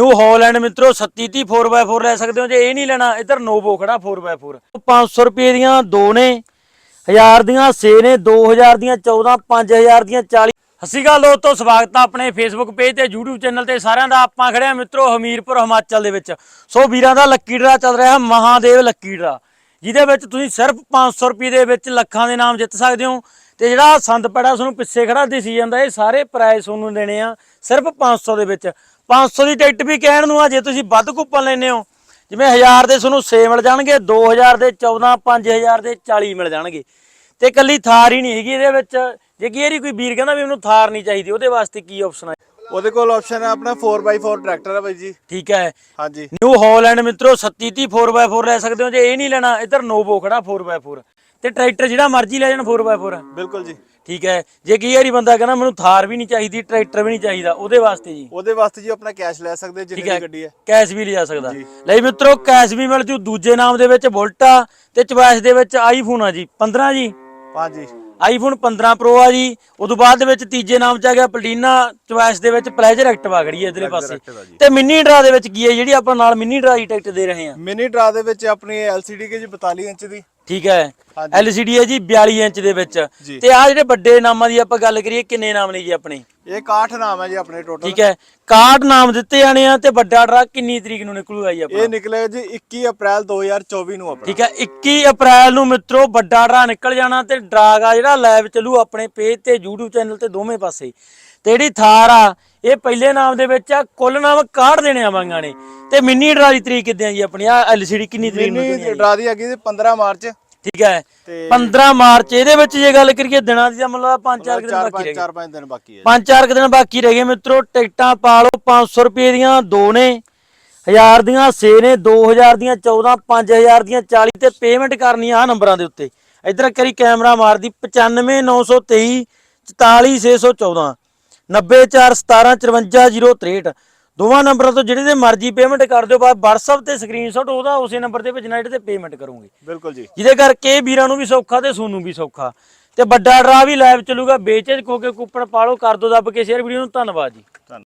New Holland ਮਿੱਤਰੋ 3730 4x4 ਲੈ ਸਕਦੇ ਹੋ, ਜੇ ਇਹ ਨਹੀਂ ਲੈਣਾ, ਇੱਧਰ ਨੋਵੋ ਖੜਾ 4x4 500 ਰੁਪਏ ਦੀਆਂ ਦੋ ਨੇ 1000 ਦੀਆਂ 6 ਨੇ 2000 ਦੀਆਂ 14 5000 ਦੀਆਂ 40 ਸਤਿ ਗੱਲ ਦੋਸਤੋ, ਸਵਾਗਤ ਆ ਆਪਣੇ ਫੇਸਬੁੱਕ ਪੇਜ ਤੇ, YouTube ਚੈਨਲ ਤੇ, ਸਾਰਿਆਂ ਦਾ ਆਪਾਂ ਖੜੇ ਮਿੱਤਰੋ ਹਮੀਰਪੁਰ, ਹਿਮਾਚਲ ਦੇ ਵਿੱਚ। ਸੋ ਵੀਰਾਂ ਦਾ ਲੱਕੀ ਡਰਾ ਚੱਲ ਰਿਹਾ, ਮਹਾਦੇਵ ਲੱਕੀ ਡਰਾ। ਜਿਹਦੇ ਵਿੱਚ ਤੁਸੀਂ ਸਿਰਫ 500 ਰੁਪਏ ਦੇ ਵਿੱਚ ਲੱਖਾਂ ਦੇ ਨਾਮ ਜਿੱਤ ਸਕਦੇ ਹੋ। ਤੇ ਜਿਹੜਾ ਸੰਦ ਪੜਾ ਤੁਹਾਨੂੰ ਪਿੱਛੇ ਖੜਾ ਦਿਸੀ ਜਾਂਦਾ, ਇਹ ਸਾਰੇ ਪ੍ਰਾਈਜ਼ ਤੁਹਾਨੂੰ ਦੇਣੇ ਆ, ਸਿਰਫ 500 ਦੇ ਵਿੱਚ। 500 ਦੀ ਟਿਕਟ ਵੀ ਕਹਿਣ ਨੂੰ ਆ ਜੇ ਤੁਸੀਂ ਵੱਧ ਕੂਪਨ ਲੈਨੇ ਹੋ। ਜਿਵੇਂ 1000 ਦੇ ਤੁਹਾਨੂੰ 6 ਮਿਲ ਜਾਣਗੇ 2000 ਦੇ 14 5000 ਦੇ 40 ਮਿਲ ਜਾਣਗੇ। ਤੇ ਕੱਲੀ ਥਾਰ ਹੀ ਨਹੀਂ ਹੈਗੀ ਇਹਦੇ ਵਿੱਚ। ਜੇ ਕੀ ਇਹਦੀ ਕੋਈ ਵੀਰ ਕਹਿੰਦਾ ਵੀ ਮੈਨੂੰ ਥਾਰ ਨਹੀਂ ਚਾਹੀਦੀ ਉਹਦੇ ਵਾਸਤੇ ਕੀ ਆਪਸ਼ਨ ਹੈ ਉਹਦੇ ਕੋਲ ਆਪਸ਼ਨ ਹੈ ਆਪਣਾ 4x4 ਟਰੈਕਟਰ ਹੈ ਬਾਈ ਜੀ। ਠੀਕ ਹੈ। ਹਾਂਜੀ। ਨਿਊ ਹਾਲੈਂਡ ਮਿੱਤਰੋ 3730 4x4 ਲੈ ਸਕਦੇ ਹੋ। ਜੇ ਇਹ ਨਹੀਂ ਲੈਣਾ ਇੱਧਰ ਨੋਵੋ ਖੜਾ 4x4 ਤੇ ਟਰੈਕਟਰ ਜਿਹੜਾ ਮਰਜ਼ੀ ਲੈ ਜਾਣ 4x4 ਬਿਲਕੁਲ ਜੀ। ਠੀਕ ਹੈ। ਜੇ ਕੀ ਵਾਰੀ ਬੰਦਾ ਕਹਿੰਦਾ ਮੈਨੂੰ ਥਾਰ ਵੀ ਨਹੀਂ ਚਾਹੀਦੀ ਟਰੈਕਟਰ ਵੀ ਨਹੀਂ ਚਾਹੀਦਾ ਉਹਦੇ ਵਾਸਤੇ ਜੀ। ਉਹਦੇ ਵਾਸਤੇ ਜੀ ਆਪਣਾ ਕੈਸ਼ ਲੈ ਸਕਦੇ ਜਿੰਨੀ ਦੀ ਗੱਡੀ ਹੈ। ਕੈਸ਼ ਵੀ ਲਿਜਾ ਸਕਦਾ। ਲਈ ਮਿੱਤਰੋ ਕੈਸ਼ ਵੀ ਮਿਲ ਜੂ। ਦੂਜੇ ਨਾਮ ਦੇ ਵਿੱਚ ਬੁਲਟਾ ਤੇ ਚੁਆਇਸ ਦੇ ਵਿੱਚ ਆਈਫੋਨ ਆ ਜੀ। 15 ਜੀ। ਹਾਂਜੀ ਆਈਫੋਨ 15 ਪ੍ਰੋ ਆ ਜੀ। ਉਦੋਂ ਬਾਅਦ ਦੇ ਵਿੱਚ ਤੀਜੇ ਨਾਮ ਚ ਆ ਗਿਆ ਪਲਟੀਨਾ ਚੁਆਇਸ ਦੇ ਵਿੱਚ ਪਲੇਜਰ ਐਕਟਿਵਾ ਖੜੀ ਹੈ ਇਧਰਲੇ ਪਾਸੇ। ਤੇ ਮਿੰਨੀ ਡਰਾ ਦੇ ਵਿੱਚ ਕੀ ਹੈ? ਜਿਹੜੀ ਆਪਾਂ ਨਾਲ ਮਿੰਨੀ ਡਰਾ ਦੀ ਟਿਕਟ ਦੇ ਰਹੇ ਹਾਂ। ਮਿਨੀ ਡਰਾ ਦੇ ਵਿੱਚ ਆਪਣੀ LCD ਕੇ ਜੀ 42 ਇੰਚ ਦੀ। ਠੀਕ ਹੈ? ਹਾਂਜੀ। LCD ਹੈ ਜੀ 42 ਇੰਚ ਦੇ ਵਿੱਚ। ਜੀ। ਤੇ ਆ ਜਿਹੜੇ ਵੱਡੇ ਨਾਮਾਂ ਦੀ ਆਪਾਂ ਗੱਲ ਕਰੀਏ ਕਿੰਨੇ ਨਾਮ ਨੇ ਜੀ ਆਪਣੇ? ਇਹ 61 ਨਾਮ ਹੈ ਜੀ ਆਪਣੇ ਟੋਟਲ ਠੀਕ ਹੈ। ਕਾਰਡ ਨਾਮ ਦਿੱਤੇ ਜਾਣੇ ਆ ਤੇ ਵੱਡਾ ਡਰਾ ਕਿੰਨੀ ਤਰੀਕ ਨੂੰ ਨਿਕਲੂਗਾ ਜੀ ਆਪਣਾ? ਇਹ ਨਿਕਲਿਆ ਜੀ 21 ਅਪ੍ਰੈਲ 2024 ਨੂੰ ਆਪਣਾ। ਠੀਕ ਹੈ। 21 ਅਪ੍ਰੈਲ ਨੂੰ ਮਿੱਤਰੋ ਵੱਡਾ ਡਰਾ ਨਿਕਲ ਜਾਣਾ ਤੇ ਡਰਾਗ ਜਿਹੜਾ ਲਾਈਵ ਚੱਲੂ ਆਪਣੇ ਪੇਜ ਤੇ YouTube ਚੈਨਲ ਤੇ ਦੋਵੇਂ ਪਾਸੇ। ਤੇ ਜਿਹੜੀ ਥਾਰ ਆ ਇਹ ਪਹਿਲੇ ਨਾਮ ਦੇ ਵਿੱਚ ਆ ਕੁੱਲ ਨਾਮ ਕਾਢ ਦੇਣੇ ਆਵਾਂਗਾ ਨੇ। ਤੇ ਮਿੰਨੀ ਡਰਾ ਦੀ ਤਰੀਕ ਕਿਦਾਂ ਜੀ ਆਪਣੀ? ਆ LCD ਕਿੰਨੀ ਤਰੀਕ ਨੂੰ ਮਿਨੀ? ਡਰਾ ਦੀ ਹੈਗੀ ਜੀ 15 ਮਾਰਚ। ਠੀਕ ਹੈ। ਤੇ 15 ਮਾਰਚ ਇਹਦੇ ਵਿੱਚ ਜੇ ਗੱਲ ਕਰੀਏ ਦਿਨਾਂ ਦੀ ਤਾਂ ਮਤਲਬ 5-4 ਦਿਨ 4 ਬਾਕੀ ਰਹਿ 5 ਗਏ 4 5 ਦਿਨ ਬਾਕੀ ਹੈ। 5-4 ਦਿਨ ਬਾਕੀ ਰਹਿ ਗਏ ਮਿੱਤਰੋ। ਟਿਕਟਾਂ ਪਾ ਲਓ 500 ਰੁਪਏ ਦੀਆਂ ਦੋ ਨੇ। 1000 ਦੀਆਂ 6 ਨੇ 2000 ਦੀਆਂ 14 5000 ਦੀਆਂ 40 ਤੇ ਪੇਮੈਂਟ ਕਰਨੀ ਆ ਨੰਬਰਾਂ ਦੇ ਉੱਤੇ। ਇਧਰ ਕਰੀ ਕੈਮਰਾ ਮਾਰਦੀ 95923 44614 90417545063 ਦੋਵਾਂ ਨੰਬਰਾਂ ਤੋਂ ਜਿਹੜੇ ਦੇ ਮਰਜ਼ੀ ਪੇਮੈਂਟ ਕਰ ਦਿਓ ਬਾਅਦ WhatsApp ਤੇ ਸਕਰੀਨਸ਼ਾਟ ਉਹਦਾ ਉਸੇ ਨੰਬਰ ਤੇ ਭੇਜਣਾ ਜਿਹੜੇ ਤੇ ਪੇਮੈਂਟ ਕਰੋਗੇ। ਬਿਲਕੁਲ ਜੀ। ਜਿਹਦੇ ਕਰਕੇ ਵੀਰਾਂ ਨੂੰ ਵੀ ਸੌਖਾ ਤੇ ਸੋਨੂੰ ਵੀ ਸੌਖਾ। ਤੇ ਵੱਡਾ ਡਰਾ ਵੀ ਲਾਈਵ ਚੱਲੂਗਾ ਵੇਚੇ ਕੋ ਕੇ ਕੁੱਪੜ ਪਾਲੋ ਕਰ ਦੋ ਦੱਬ ਕੇ ਸ਼ੇਅਰ ਵੀਡੀਓ ਨੂੰ ਧੰਨਵਾਦ ਜੀ।